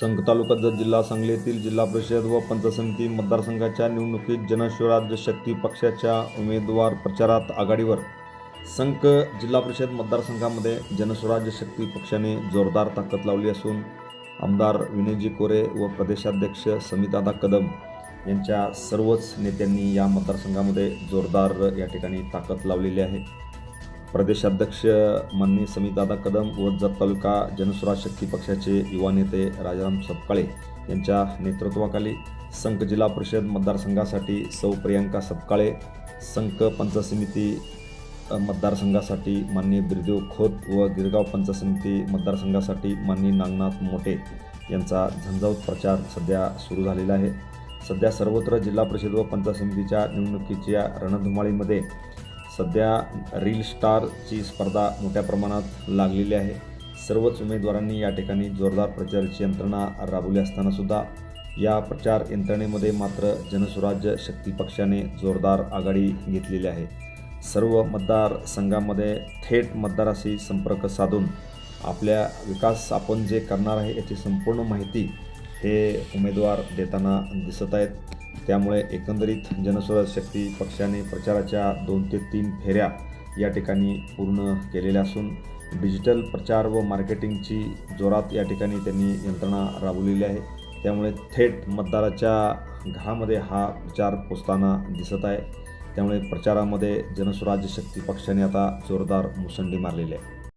संघ तालुका जत जिल्हा सांगली येथील जिल्हा परिषद व पंचायत समिती मतदारसंघाच्या निवडणुकीत जनस्वराज्य शक्ती पक्षाच्या उमेदवार प्रचारात आघाडीवर. संघ जिल्हा परिषद मतदारसंघामध्ये जनस्वराज्य शक्ती पक्षाने जोरदार ताकद लावली असून आमदार विनयजी कोरे व प्रदेशाध्यक्ष समितादा कदम यांच्या सर्वच नेत्यांनी या मतदारसंघामध्ये जोरदार या ठिकाणी ताकद लावलेली आहे. प्रदेशाध्यक्ष माननीय समितदादा कदम व जत तालुका जनसुराज शक्ती पक्षाचे युवा नेते राजाराम सपकाळे यांच्या नेतृत्वाखाली संघ जिल्हा परिषद मतदारसंघासाठी सौ प्रियांका सपकाळे संघ पंचायत समिती मतदारसंघासाठी माननीय बिरदेव खोत व गिरगाव पंचायत समिती मतदारसंघासाठी माननीय नागनाथ मोटे यांचा झंझावत प्रचार सध्या सुरू झालेला आहे. सध्या सर्वत्र जिल्हा परिषद व पंचायत समितीच्या निवडणुकीच्या रणधुमाळीमध्ये सध्या रील स्टारची स्पर्धा मोठ्या प्रमाणात लागलेली आहे. सर्वच उमेदवारांनी या ठिकाणी जोरदार प्रचाराची यंत्रणा राबवली असतानासुद्धा या प्रचार यंत्रणेमध्ये मात्र जनस्वराज्य शक्ती पक्षाने जोरदार आघाडी घेतलेली आहे. सर्व मतदारसंघामध्ये थेट मतदाराशी संपर्क साधून आपल्या विकास आपण जे करणार आहे याची संपूर्ण माहिती हे उमेदवार देताना दिसत आहेत. त्यामुळे एकंदरीत जनस्वराज शक्ती पक्षाने प्रचाराच्या दोन ते तीन फेऱ्या या ठिकाणी पूर्ण केलेल्या असून डिजिटल प्रचार व मार्केटिंगची जोरात या ठिकाणी त्यांनी यंत्रणा राबवलेली आहे. त्यामुळे थेट मतदाराच्या घरामध्ये हा प्रचार पोचताना दिसत आहे. त्यामुळे प्रचारामध्ये जनस्वराज्य शक्ती पक्षाने आता जोरदार मुसंडी मारलेली आहे.